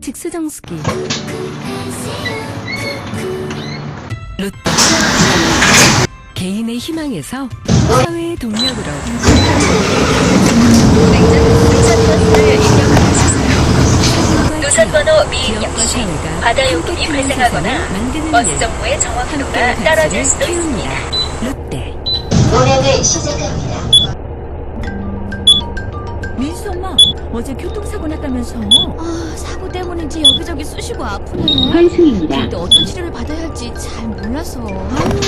직수정수기 롯데 개인의 희망에서 사회의 동력으로 노선번호 미입력 기업과 시 사회가 바다 요금이 발생하거나 만드는 버스 일. 정보의 정확도가 떨어질 수도 있습니다. 롯데 운행을 시작합니다. 민수 엄마 어제 교통사고 났다면서 아 사고 때문인지 여기저기 쑤시고 아프네 환승입니다. 근데 어떤 치료를 받아야 할지 잘 몰라서. 아유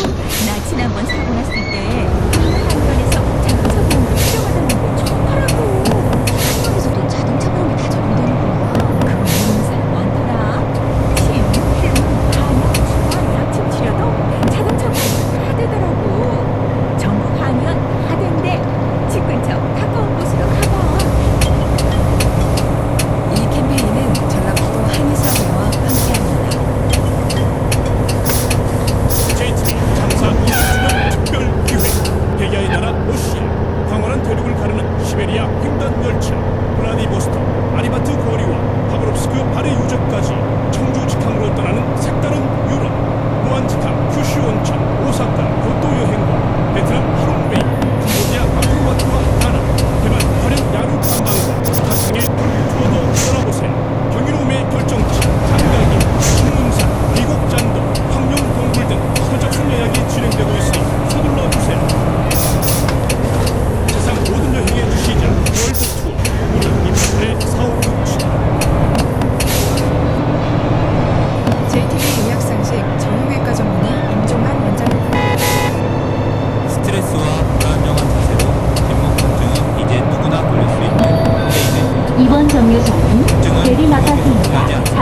나 지난번 사고 났을 때 보험을 필요하다는 거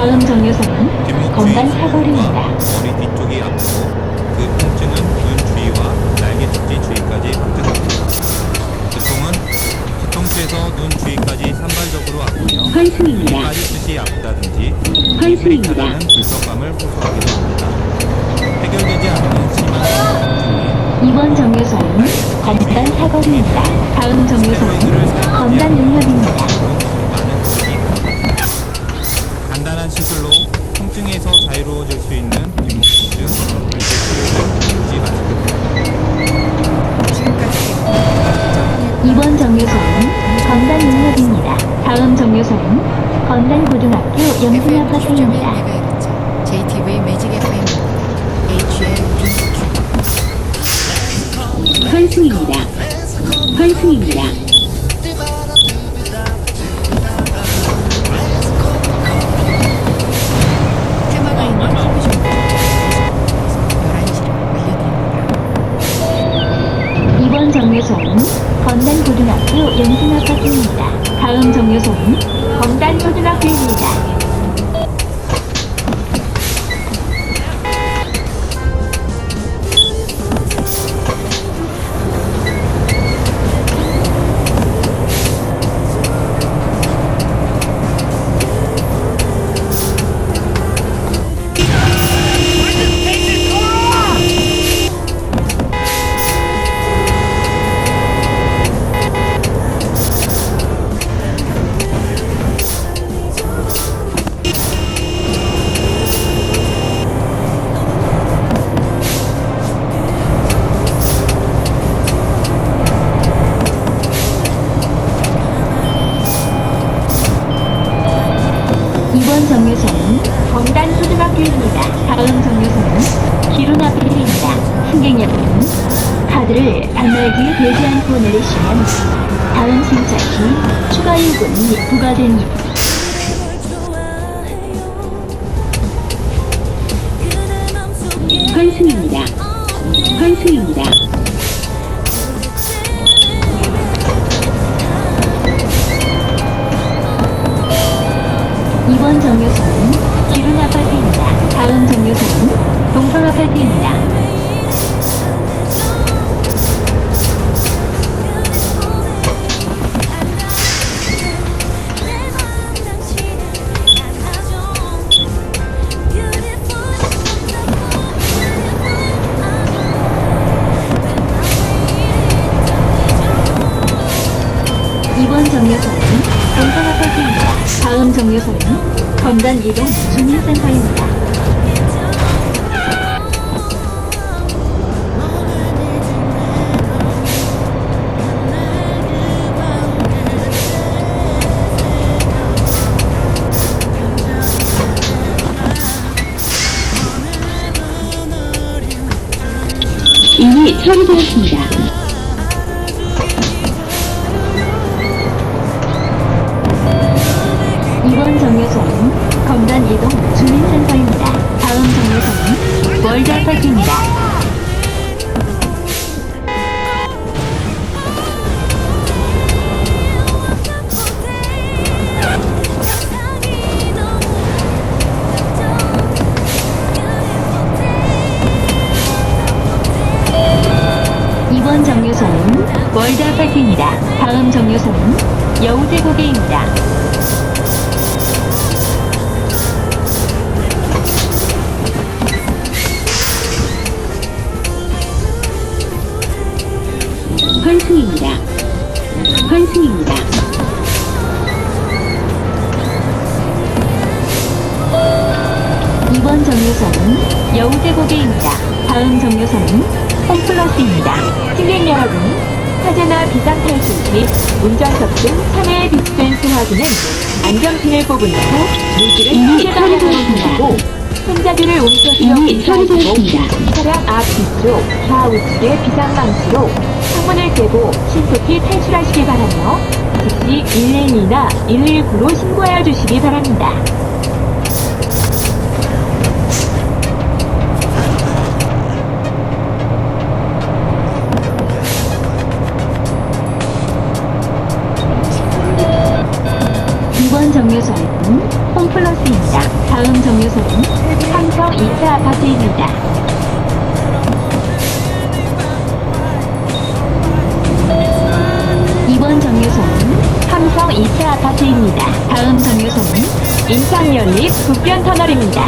다. 다음 정류소는 주위 사거리입니다. 머리 뒤쪽이 아프고 그 통증은 눈 주위와 날개 축지 주위까지 확장됩니다. 두통은 뒤통수에서 눈 주위까지 산발적으로 아프며 환승입니다. 빠지듯이 아프다든지 환승입니다. 불편감을 호소하기도 합니다. 해결되지 않는 심한 이번 정류소는 건단 사거리입니다. 다음 정류소는 건단 능력입니다. 간단한 시술로 통증에서 자유로워질 수 있는 뒷목 통증, 잊지 마세요. 지금까지 이번 정류소는 건단 능력입니다. 다음 정류소는 건단 고등학교 영승 FM 90.1 아파트입니다. 메가헤르츠 JTB 매직 FM입니다. HM 환승입니다. 환승입니다. 단말기에 대지 않고 내리시면 다음 승차 시 추가 요금이 부과됩니다. 환승입니다. 환승입니다. 이번 정류소는 기룬 아파트입니다. 다음 정류소는 동성 아파트입니다. 이미 처리되었습니다. 이번 정류소는 검단 이동 주민센터입니다. 다음 정류소는 월달파크입니다. 환승입니다. 환승입니다. 이번 정류소는 여우제고개입니다. 다음 정류소는 홈플러스입니다. 승객 여러분, 화재나 비상 탈출 및 운전석 등 차내에 비치된 수화기는 안전핀을 뽑은 후 물질을 방향으로 하고 손잡이를 옮겨주어 비상하시고 차량 앞 뒤쪽 좌우측의 비상망치로 창문을 깨고 신속히 탈출하시기 바라며 즉시 112나 119로 신고하여 주시기 바랍니다. 2차 아파트입니다. 다음 정류소는 인천연립 북변터널입니다.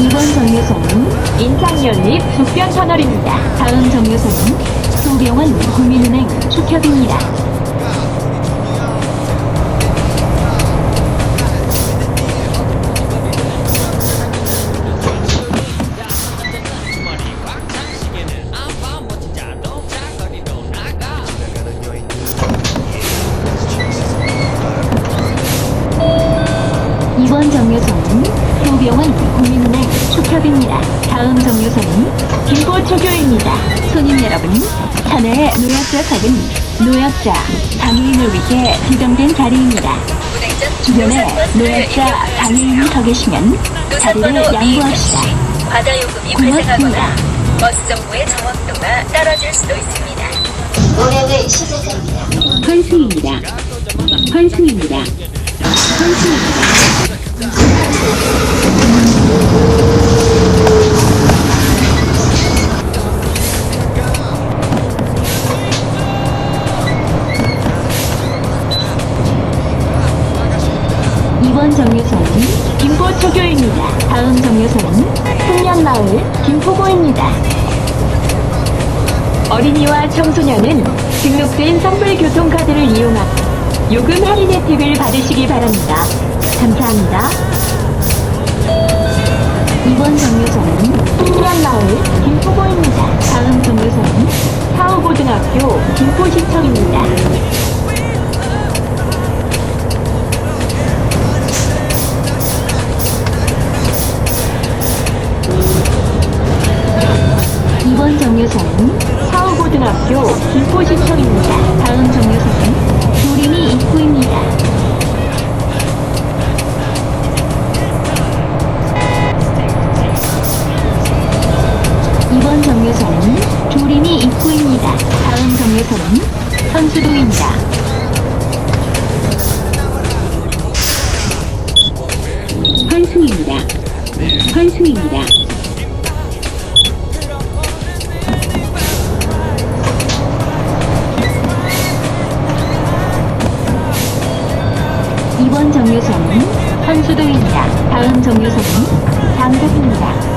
이번 정류소는 인천연립 북변터널입니다. 다음 정류소는 소병원 국민은행 축협입니다. 노약자, 장애인을 위해 지정된 자리입니다. 주변에 노약자, 장애인이 서 계시면 자리를 양보합시다. 과다 요금이. 발생하거나 버스 정보의 정확도가 떨어질 수도 있습니다. 운행을 시작합니다. 환승입니다. 환승입니다. 환승입니다. 다. 다음 정류소는 풍년마을 김포고입니다. 어린이와 청소년은 등록된 선불교통카드를 이용하고 요금 할인 혜택을 받으시기 바랍니다. 감사합니다. 이번 정류소는 풍년마을 김포고입니다. 다음 정류소는 사호고등학교 김포시청입니다. 입구입니다. 다음 정류소는 선수동입니다. 환승입니다. 환승입니다. 이번 정류소는 선수동입니다. 다음 정류소는 장덕입니다.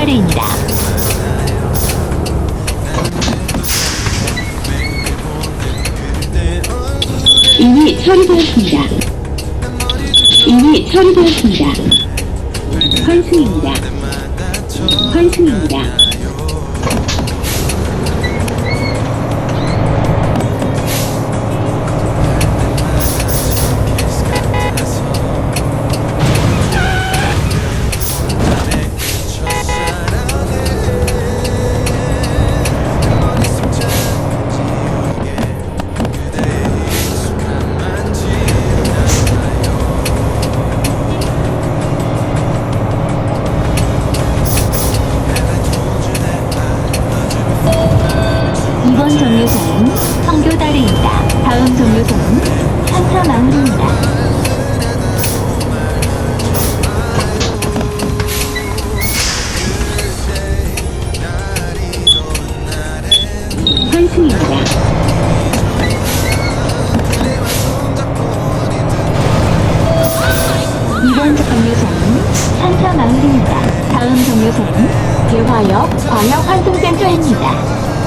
청교다리입니다. 이미 처리되었습니다. 이미 처리되었습니다. 환승입니다. 환승입니다. 이번 정류소는 청교다리입니다. 다음 정류소는 산사마을입니다. 환승입니다. 이번 정류소는 산사마을입니다. 다음 정류소는 대화역 광역환승센터입니다.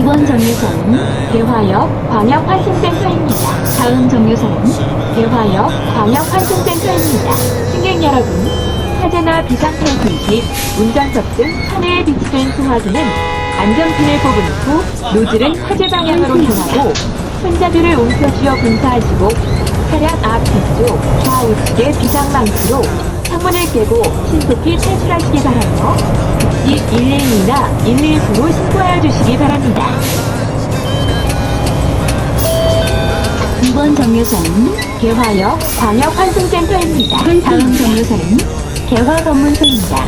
이번 정류소는 대화역 광역활성센터입니다. 다음 정류소는 대화역 광역활성센터입니다. 승객 여러분, 사제나 비상탈 분식, 운전석 등 하늘에 비치된 소화기는 안전핀을 뽑은 후 노즐은 화재 방향으로 향하고 손자들을 움켜쥐어 분사하시고 차량 앞 뒤쪽 좌우측의 비상망치로 창문을 깨고 신속히 탈출하시기 바라며 즉시 112나 119로 신고하여 주시기 바랍니다. 이번 정류소는 개화역 광역환승센터입니다. 다음 정류소는 개화 검문소입니다.